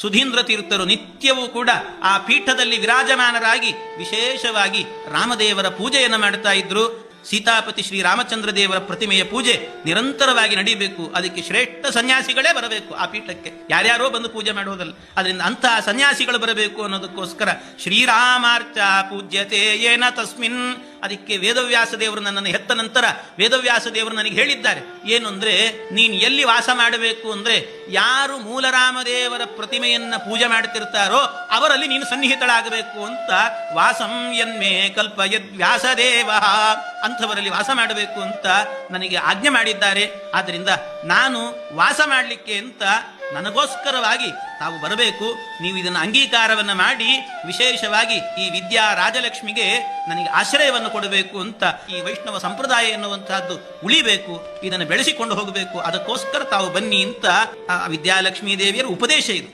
ಸುಧೀಂದ್ರ ತೀರ್ಥರು ನಿತ್ಯವೂ ಕೂಡ ಆ ಪೀಠದಲ್ಲಿ ವಿರಾಜಮಾನರಾಗಿ ವಿಶೇಷವಾಗಿ ರಾಮದೇವರ ಪೂಜೆಯನ್ನು ಮಾಡ್ತಾ ಇದ್ರು. ಸೀತಾಪತಿ ಶ್ರೀ ರಾಮಚಂದ್ರ ದೇವರ ಪ್ರತಿಮೆಯ ಪೂಜೆ ನಿರಂತರವಾಗಿ ನಡೀಬೇಕು. ಅದಕ್ಕೆ ಶ್ರೇಷ್ಠ ಸನ್ಯಾಸಿಗಳೇ ಬರಬೇಕು ಆ ಪೀಠಕ್ಕೆ. ಯಾರ್ಯಾರೋ ಬಂದು ಪೂಜೆ ಮಾಡುವುದಲ್ಲ. ಅದರಿಂದ ಅಂತಹ ಸನ್ಯಾಸಿಗಳು ಬರಬೇಕು ಅನ್ನೋದಕ್ಕೋಸ್ಕರ ಶ್ರೀರಾಮಾರ್ಚ ಪೂಜ್ಯತೆ ಏನ ತಸ್ಮಿನ್ ಅದಕ್ಕೆ ವೇದವ್ಯಾಸ ದೇವರು ನನ್ನನ್ನು ಹೆತ್ತ ನಂತರ ವೇದವ್ಯಾಸ ದೇವರು ನನಗೆ ಹೇಳಿದ್ದಾರೆ. ಏನು ಅಂದರೆ, ನೀನು ಎಲ್ಲಿ ವಾಸ ಮಾಡಬೇಕು ಅಂದರೆ ಯಾರು ಮೂಲರಾಮದೇವರ ಪ್ರತಿಮೆಯನ್ನು ಪೂಜೆ ಮಾಡ್ತಿರ್ತಾರೋ ಅವರಲ್ಲಿ ನೀನು ಸನ್ನಿಹಿತಳಾಗಬೇಕು ಅಂತ ವಾಸಂ ಎನ್ಮೇ ಕಲ್ಪಯದ್ ವ್ಯಾಸದೇವ. ಅಂಥವರಲ್ಲಿ ವಾಸ ಮಾಡಬೇಕು ಅಂತ ನನಗೆ ಆಜ್ಞೆ ಮಾಡಿದ್ದಾರೆ. ಆದ್ದರಿಂದ ನಾನು ವಾಸ ಮಾಡಲಿಕ್ಕೆ ಅಂತ ನನಗೋಸ್ಕರವಾಗಿ ತಾವು ಬರಬೇಕು. ನೀವು ಇದನ್ನು ಅಂಗೀಕಾರವನ್ನು ಮಾಡಿ, ವಿಶೇಷವಾಗಿ ಈ ವಿದ್ಯಾ ರಾಜಲಕ್ಷ್ಮಿಗೆ ನನಗೆ ಆಶ್ರಯವನ್ನು ಕೊಡಬೇಕು ಅಂತ ಈ ವೈಷ್ಣವ ಸಂಪ್ರದಾಯ ಎನ್ನುವಂತಹದ್ದು ಉಳಿಬೇಕು, ಇದನ್ನು ಬೆಳೆಸಿಕೊಂಡು ಹೋಗಬೇಕು. ಅದಕ್ಕೋಸ್ಕರ ತಾವು ಬನ್ನಿ ಅಂತ ಆ ವಿದ್ಯಾಲಕ್ಷ್ಮೀ ದೇವಿಯರ ಉಪದೇಶ ಇದು.